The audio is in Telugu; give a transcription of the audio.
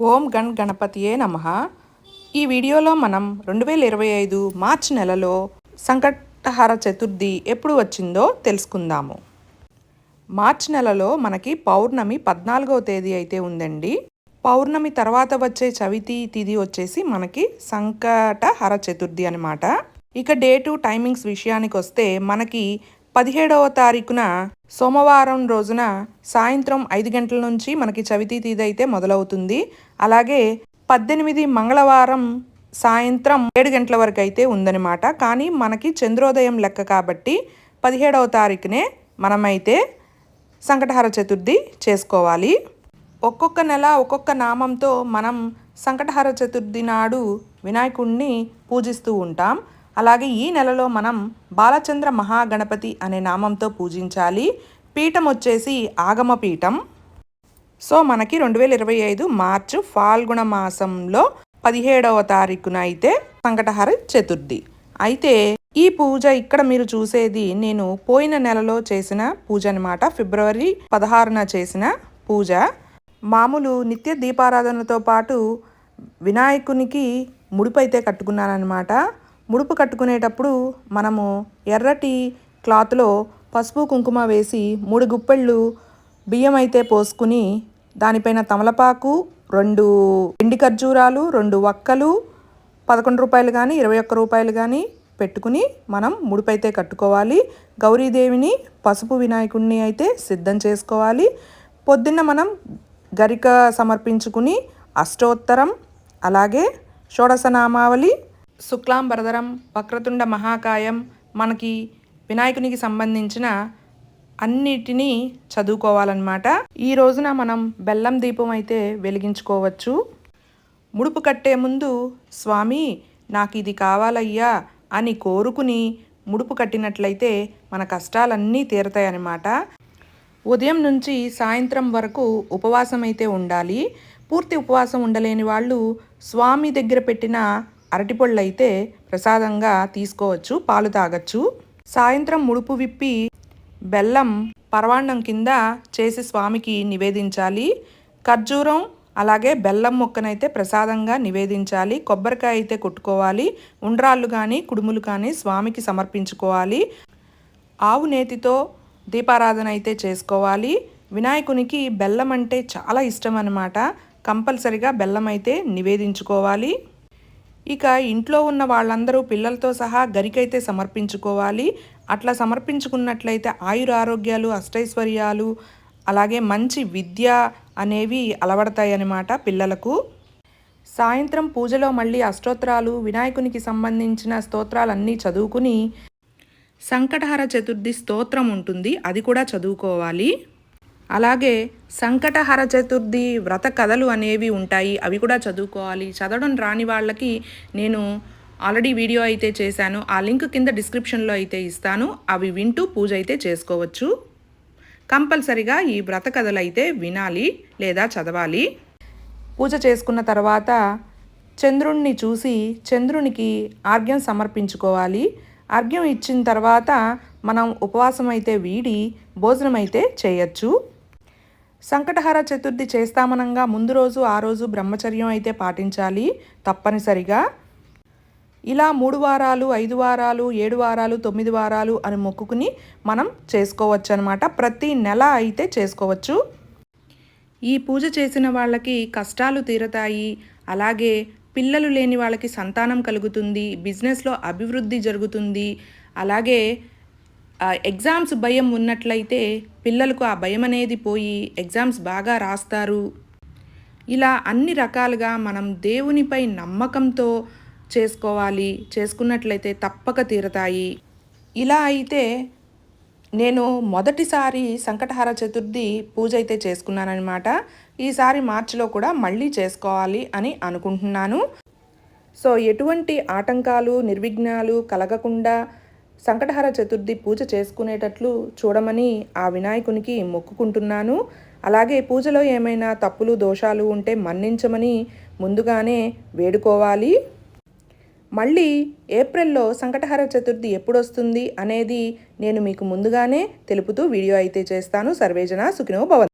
ఓం గణ్ గణపతియే నమ. ఈ వీడియోలో మనం రెండు వేల ఇరవై ఐదు మార్చ్ నెలలో సంకటహార చతుర్థి ఎప్పుడు వచ్చిందో తెలుసుకుందాము. మార్చ్ నెలలో మనకి పౌర్ణమి పద్నాలుగవ తేదీ అయితే ఉందండి. పౌర్ణమి తర్వాత వచ్చే చవితి తిథి వచ్చేసి మనకి సంకటహర చతుర్థి అనమాట ఇక డేటు టైమింగ్స్ విషయానికి వస్తే మనకి పదిహేడవ తారీఖున సోమవారం రోజున సాయంత్రం ఐదు గంటల నుంచి మనకి చవితి తీది అయితే మొదలవుతుంది. అలాగే పద్దెనిమిది మంగళవారం సాయంత్రం ఏడు గంటల వరకు అయితే ఉందన్నమాట. కానీ మనకి చంద్రోదయం లెక్క కాబట్టి పదిహేడవ తారీఖునే మనమైతే సంకటహార చతుర్థి చేసుకోవాలి. ఒక్కొక్క నెల ఒక్కొక్క నామంతో మనం సంకటహార చతుర్థి నాడు వినాయకుడిని పూజిస్తూ ఉంటాం. అలాగే ఈ నెలలో మనం బాలచంద్ర మహాగణపతి అనే నామంతో పూజించాలి. పీఠం వచ్చేసి ఆగమ పీఠం. సో మనకి రెండు వేల ఇరవై ఐదు మార్చు ఫాల్గుణ మాసంలో పదిహేడవ తారీఖున అయితే సంకటహర చతుర్థి. అయితే ఈ పూజ ఇక్కడ మీరు చూసేది నేను పోయిన నెలలో చేసిన పూజ అనమాట ఫిబ్రవరి పదహారున చేసిన పూజ. మామూలు నిత్య దీపారాధనతో పాటు వినాయకునికి ముడిపైతే అయితే కట్టుకున్నానమాట ముడుపు కట్టుకునేటప్పుడు మనము ఎర్రటి క్లాత్లో పసుపు కుంకుమ వేసి మూడు గుప్పెళ్ళు బియ్యం అయితే పోసుకుని దానిపైన తమలపాకు రెండు ఎండి ఖర్జూరాలు రెండు వక్కలు పదకొండు రూపాయలు కానీ ఇరవై ఒక్క రూపాయలు కానీ పెట్టుకుని మనం ముడిపైతే కట్టుకోవాలి. గౌరీదేవిని పసుపు వినాయకుడిని అయితే సిద్ధం చేసుకోవాలి. పొద్దున్న మనం గరిక సమర్పించుకుని అష్టోత్తరం అలాగే షోడశనామావళి శుక్లాంబరధరం వక్రతుండ మహాకాయం మనకి వినాయకునికి సంబంధించిన అన్నిటినీ చదువుకోవాలన్నమాట. ఈ రోజున మనం బెల్లం దీపం అయితే వెలిగించుకోవచ్చు. ముడుపు కట్టే ముందు స్వామి నాకు ఇది కావాలయ్యా అని కోరుకుని ముడుపు కట్టినట్లయితే మన కష్టాలన్నీ తీరతాయన్నమాట. ఉదయం నుంచి సాయంత్రం వరకు ఉపవాసం అయితే ఉండాలి. పూర్తి ఉపవాసం ఉండలేని వాళ్ళు స్వామి దగ్గర పెట్టిన అరటిపళ్ళు అయితే ప్రసాదంగా తీసుకోవచ్చు పాలు తాగచ్చు. సాయంత్రం ముడుపు విప్పి బెల్లం పరవాండం కింద చేసి స్వామికి నివేదించాలి. ఖర్జూరం అలాగే బెల్లం ముక్కనైతే ప్రసాదంగా నివేదించాలి. కొబ్బరికాయ అయితే కొట్టుకోవాలి. ఉండ్రాళ్ళు కానీ కుడుములు కానీ స్వామికి సమర్పించుకోవాలి. ఆవు నేతితో దీపారాధన అయితే చేసుకోవాలి. వినాయకునికి బెల్లం అంటే చాలా ఇష్టం అన్నమాట కంపల్సరిగా బెల్లం అయితే నివేదించుకోవాలి. ఇక ఇంట్లో ఉన్న వాళ్ళందరూ పిల్లలతో సహా గరికైతే సమర్పించుకోవాలి. అట్లా సమర్పించుకున్నట్లయితే ఆయుర ఆరోగ్యాలు అష్టైశ్వర్యాలు అలాగే మంచి విద్య అనేవి అలవడతాయన్నమాట పిల్లలకు. సాయంత్రం పూజలో మళ్ళీ అష్టోత్తరాలు వినాయకునికి సంబంధించిన స్తోత్రాలన్నీ చదువుకుని సంకటహర చతుర్థి స్తోత్రం ఉంటుంది. అది కూడా చదువుకోవాలి. అలాగే సంకటహర చతుర్థి వ్రత కథలు అనేవి ఉంటాయి. అవి కూడా చదువుకోవాలి. చదవడం రాని వాళ్ళకి నేను ఆల్రెడీ వీడియో అయితే చేశాను. ఆ లింక్ కింద డిస్క్రిప్షన్లో అయితే ఇస్తాను. అవి వింటూ పూజ అయితే చేసుకోవచ్చు. కంపల్సరిగా ఈ వ్రత కథలు అయితే వినాలి లేదా చదవాలి. పూజ చేసుకున్న తర్వాత చంద్రుణ్ణి చూసి చంద్రునికి ఆర్ఘ్యం సమర్పించుకోవాలి. అర్ఘ్యం ఇచ్చిన తర్వాత మనం ఉపవాసం అయితే వీడి భోజనం అయితే చేయొచ్చు. సంకటహర చతుర్థి చేస్తామనంగా ముందు రోజు ఆ రోజు బ్రహ్మచర్యం అయితే పాటించాలి తప్పనిసరిగా. ఇలా మూడు వారాలు ఐదు వారాలు ఏడు వారాలు తొమ్మిది వారాలు అని మొక్కుకుని మనం చేసుకోవచ్చు అనమాట ప్రతి నెల అయితే చేసుకోవచ్చు. ఈ పూజ చేసిన వాళ్ళకి కష్టాలు తీరతాయి. అలాగే పిల్లలు లేని వాళ్ళకి సంతానం కలుగుతుంది. బిజినెస్లో అభివృద్ధి జరుగుతుంది. అలాగే ఎగ్జామ్స్ భయం ఉన్నట్లయితే పిల్లలకు ఆ భయం అనేది పోయి ఎగ్జామ్స్ బాగా రాస్తారు. ఇలా అన్ని రకాలుగా మనం దేవునిపై నమ్మకంతో చేసుకోవాలి చేసుకున్నట్లయితే తప్పక తీరతాయి. ఇలా అయితే నేను మొదటిసారి సంకటహార చతుర్థి పూజ అయితే చేసుకున్నానమాట ఈసారి మార్చిలో కూడా మళ్ళీ చేసుకోవాలి అని అనుకుంటున్నాను. సో ఎటువంటి ఆటంకాలు నిర్విఘ్నాలు కలగకుండా సంకటహర చతుర్థి పూజ చేసుకునేటట్లు చూడమని ఆ వినాయకునికి మొక్కుకుంటున్నాను. అలాగే పూజలో ఏమైనా తప్పులు దోషాలు ఉంటే మన్నించమని ముందుగానే వేడుకోవాలి. మళ్ళీ ఏప్రిల్లో సంకటహర చతుర్థి ఎప్పుడొస్తుంది అనేది నేను మీకు ముందుగానే తెలుపుతూ వీడియో అయితే చేస్తాను. సర్వేజన సుఖినో భవన్